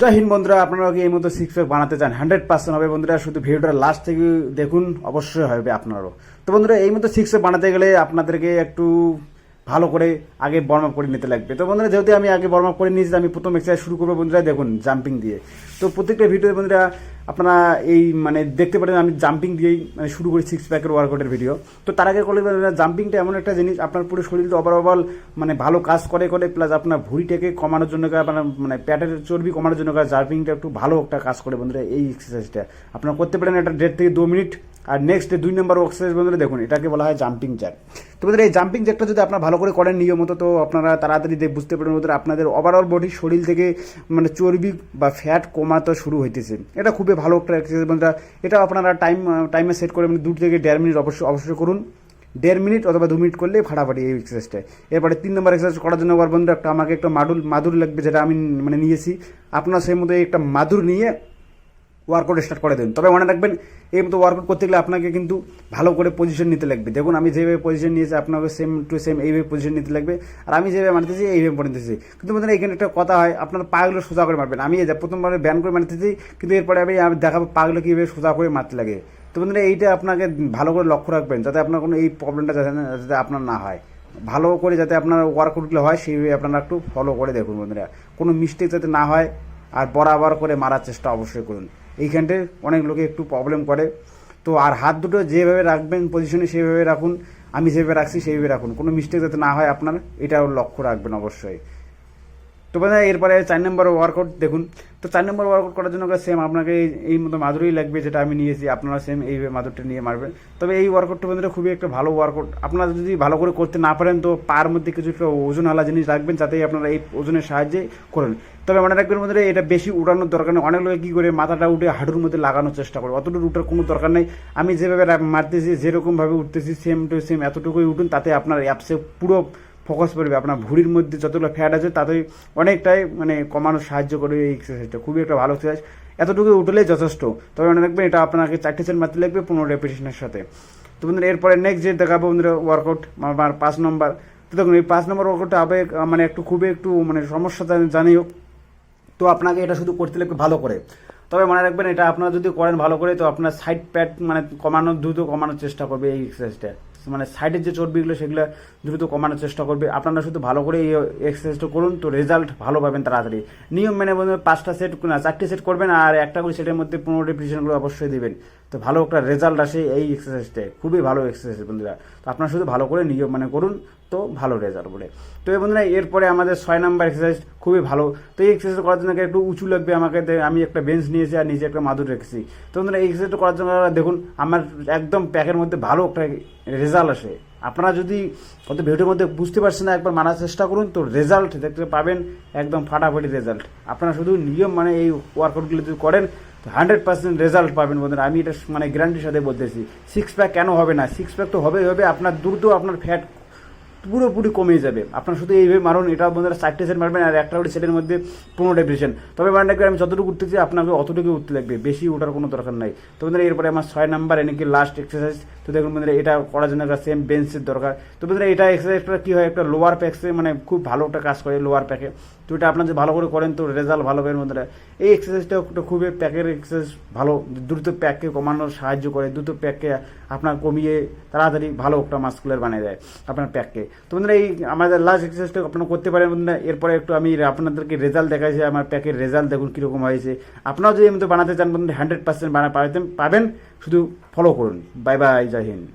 জয় হিন্দ বন্ধুরা, আপনারা এই মতো সিক্স প্যাক বানাতে চান? হান্ড্রেড পার্সেন্ট হবে বন্ধুরা, শুধু ভিডিওটা লাস্ট থেকে দেখুন, অবশ্যই হবে আপনারও। তো বন্ধুরা, এই মতো সিক্স প্যাক বানাতে গেলে আপনাদেরকে একটু ভালো করে আগে বর্ম আপ করে নিতে লাগবে। তো বন্ধুরা, যেহেতু আমি আগে বর্ম আপ করে নিয়েছি, আমি প্রথম এক্সারসাইজ শুরু করব বন্ধুরা, দেখুন জাম্পিং দিয়ে। তো প্রত্যেকটা ভিডিওতে বন্ধুরা আপনারা এই মানে দেখতে পারেন, আমি জাম্পিং দিয়েই মানে শুরু করি সিক্স প্যাকের ওয়ার্কআউটের ভিডিও তো তার আগে করলে জাম্পিংটা এমন একটা জিনিস, আপনার পুরো শরীর শরীরটা ওভারঅল মানে ভালো কাজ করে করে প্লাস আপনার ভুঁড়িটাকে কমানোর জন্য আপনার মানে প্যাটের চর্বি কমানোর জন্য জাম্পিংটা একটু ভালো একটা কাজ করে বন্ধুরা, এই এক্সারসাইজটা আপনারা করতে পারেন এটা দেড় থেকে দু মিনিট, আর নেক্সট দুই নম্বর এক্সারসাইজ বন্ধুরা, দেখুন, এটাকে বলা হয় জাম্পিং জ্যাক তো বন্ধুরা, এই জাম্পিং জ্যাকটা যদি আপনারা ভালো করে করেন নিয়মিত, তো আপনারা তাড়াতাড়ি বুঝতে পারেন বন্ধুরা, আপনাদের ওভারঅল বডি শরীর থেকে মানে চর্বি বা ফ্যাট কমাতে শুরু হইতেছে। এটা খুবই ভালো একটা বন্ধুরা, এটা আপনারা টাইম টাইমে সেট করে মানে দু থেকে দেড় মিনিট অবশ্যই অবশ্যই করুন। দেড় মিনিট অথবা দু মিনিট করলে ফাটাফাটি এই এক্সারসাইজটা এরপরে তিন নম্বর এক্সারসাইজ করার জন্য আবার বন্ধুরা একটা আমাকে একটা মাদুর মাদুর লাগবে যেটা আমি মানে নিয়েছি। আপনার সেই মতো একটা মাদুর নিয়ে ওয়ার্কআউট স্টার্ট করে দিন তবে মনে রাখবেন, এই মতো ওয়ার্কআউট করতে গেলে আপনাকে কিন্তু ভালো করে পজিশন নিতে লাগবে। দেখুন, আমি যেভাবে পজিশন নিয়েছি, আপনাকে সেম টু সেম এইভাবে পজিশন নিতে লাগবে। আর আমি যেভাবে মানতেছি এইভাবে মানতেছি কিন্তু বন্ধুরা, এখানে একটা কথা হয়, আপনার পাগুলো সোজা করে মারবেন। আমি প্রথমবার ব্যান করে মারতেছি, কিন্তু এরপরে আমি আমি দেখাবো পাগুলো কীভাবে সোজা করে মারতে লাগে। তো বন্ধুরা, এইটা আপনাকে ভালো করে লক্ষ্য রাখবেন, যাতে আপনার কোনো এই প্রবলেমটা যাতে যাতে আপনার না হয়। ভালো করে যাতে আপনার ওয়ার্কআউটগুলো হয়, সেইভাবে আপনারা একটু ফলো করে দেখুন বন্ধুরা। কোনো মিস্টেক যাতে না হয়, আর বরাবর করে মারার চেষ্টা অবশ্যই করুন। এইখানটায় অনেক লোকে একটু প্রবলেম করে। তো আর হাত দুটো যেভাবে রাখবেন পজিশনে সেভাবে রাখুন, আমি যেভাবে রাখছি সেইভাবে রাখুন। কোনো মিস্টেক যাতে না হয় আপনার, এটাও লক্ষ্য রাখবেন অবশ্যই। তো বোধ এরপরে চার নম্বর ওয়ার্কআউট দেখুন। তো চার নম্বর ওয়ার্কআউট করার জন্য সেম আপনাকে এই- মতো মাদুরই লাগবে যেটা আমি নিয়েছি। আপনারা সেম এই মাদুরটা নিয়ে মারবেন। তবে এই ওয়ার্কআউটটা বন্ধুরা খুবই একটা ভালো ওয়ার্কআউট আপনারা যদি ভালো করে করতে না পারেন, তো পার মধ্যে কিছু একটা ওজনওয়ালা জিনিস রাখবেন, যাতে আপনারা এই ওজনের সাহায্যে করেন। তবে মনে রাখবেন বন্ধুরা, এটা বেশি উঠানোর দরকার নেই। অনেক লোকে কী করে, মাথাটা উঠে হাঁটুর মধ্যে লাগানোর চেষ্টা করে। অতটুকু উঠার কোনো দরকার নেই। আমি যেভাবে মারতেছি, যেরকমভাবে উঠতেছি সেম টু সেম এতটুকুই উঠুন, তাতে আপনার অ্যাপসে পুরো ফোকাস করবে, আপনার ভুঁড়ির মধ্যে যতগুলো ফ্যাট আছে তাতে অনেকটাই মানে কমানোর সাহায্য করবে এই এক্সারসাইজটা খুবই একটা ভালো এক্সারসাইজ এতটুকু উঠলেই যথেষ্ট। তবে মনে রাখবেন, এটা আপনাকে চারটে সেট মারতে লাগবে পনেরো রেপিটেশনের সাথে। তো বন্ধুরা, এরপরে নেক্সট যে দেখাবো বন্ধুরা ওয়ার্কআউট আমার পাঁচ নম্বর তো দেখুন, এই পাঁচ নম্বর ওয়ার্কআউটটা আবে মানে একটু খুবই একটু মানে সমস্যা জানি হোক তো আপনাকে এটা শুধু করতে লাগবে ভালো করে। তবে মনে রাখবেন, এটা আপনারা যদি করেন ভালো করে, তো আপনার সাইড প্যাট মানে কমানোর, দ্রুত কমানোর চেষ্টা করবে এই এক্সারসাইজটা মানে সাইডের যে চর্বিগুলো সেগুলো দ্রুত কমানোর চেষ্টা করবে। আপনারা শুধু ভালো করে এই এক্সারসাইজটা করুন, তো রেজাল্ট ভালো পাবেন তাড়াতাড়ি। নিয়ম মেনে পাঁচটা সেট না চারটে সেট করবেন আর একটা করে সেটের মধ্যে পনেরো রেপিটেশনগুলো অবশ্যই দিবেন। তো ভালো একটা রেজাল্ট আসে এই এক্সারসাইজটায় খুবই ভালো এক্সারসাইজ বন্ধুরা। তো আপনারা শুধু ভালো করে নিয়ম মানে করুন, তো ভালো রেজাল্ট বলে। তো এই বন্ধুরা, এরপরে আমাদের ছয় নাম্বার এক্সারসাইজ খুবই ভালো। তো এই এক্সারসাইজ করার জন্য একটু উঁচু লাগবে আমাকে আমি একটা বেঞ্চ নিয়েছি আর নিজে একটা মাদুর রেখেছি। তো বন্ধুরা, এই এক্সারসাইজটা করার জন্য দেখুন, আমার একদম প্যাকের মধ্যে ভালো একটা রেজাল্ট আসে। আপনারা যদি কত ভিডিওর মধ্যে বুঝতে পারছেন না, একবার মানার চেষ্টা করুন, তো রেজাল্ট দেখতে পাবেন, একদম ফাটাফাটি রেজাল্ট আপনারা শুধু নিয়ম মানে এই ওয়ার্কআউটগুলো যদি করেন হান্ড্রেড পার্সেন্ট রেজাল্ট পাবেন বন্ধুরা। আমি এটা মানে গ্যারান্টির সাথে বলতেছি। সিক্স প্যাক কেন হবে না? সিক্স প্যাক তো হবেই হবে, আপনার দ্রুত আপনার ফ্যাট পুরোপুরি কমে যাবে। আপনার শুধু এইভাবে মারুন, এটা বন্ধুরা চারটে সেট মারবেন আর একটা ওটি সেটের মধ্যে পনেরো ডেপ্রেশন তবে মানে আমি যতটুকু উঠতেছি, আপনাকে অতটুকু উঠতে লাগবে। বেশি ওঠার কোনো দরকার নাই। তো বন্ধুরা, এরপরে আমার ছয় নাম্বার এনেকি লাস্ট এক্সারসাইজ দেখুন বন্ধুরা, এটা করার জন্য একটা সেম বেঞ্চের দরকার। তো বন্ধুরা, এটা এক্সারসাইজটা কী হয়, একটা লোয়ার প্যাক্সে মানে খুব ভালো একটা কাজ করে লোয়ার প্যাকে তো এটা আপনার যদি ভালো করে করেন তো রেজাল্ট ভালো পাবেন বন্ধুরা। এই এক্সারসাইজটা একটা খুবই প্যাকের এক্সারসাইজ ভালো, দ্রুত প্যাককে কমানোর সাহায্য করে, দ্রুত প্যাককে আপনার কমিয়ে তাড়াতাড়ি ভালো একটা মাস্কুলার বানিয়ে দেয় আপনার প্যাককে তো বন্ধুরা, এই আমাদের লাস্ট এক্সারসাইজটা আপনারা করতে পারেন বন্ধুরা। এরপরে একটু আমি আপনাদেরকে রেজাল্ট দেখাইছি, আমার প্যাকের রেজাল্ট দেখুন কীরকম হয়েছে। আপনারাও যদি এমনি বানাতে চান বন্ধুরা হান্ড্রেড পার্সেন্ট বানা পাবেন। শুধু ফলো করুন। বাই বাই জয় হিন্দ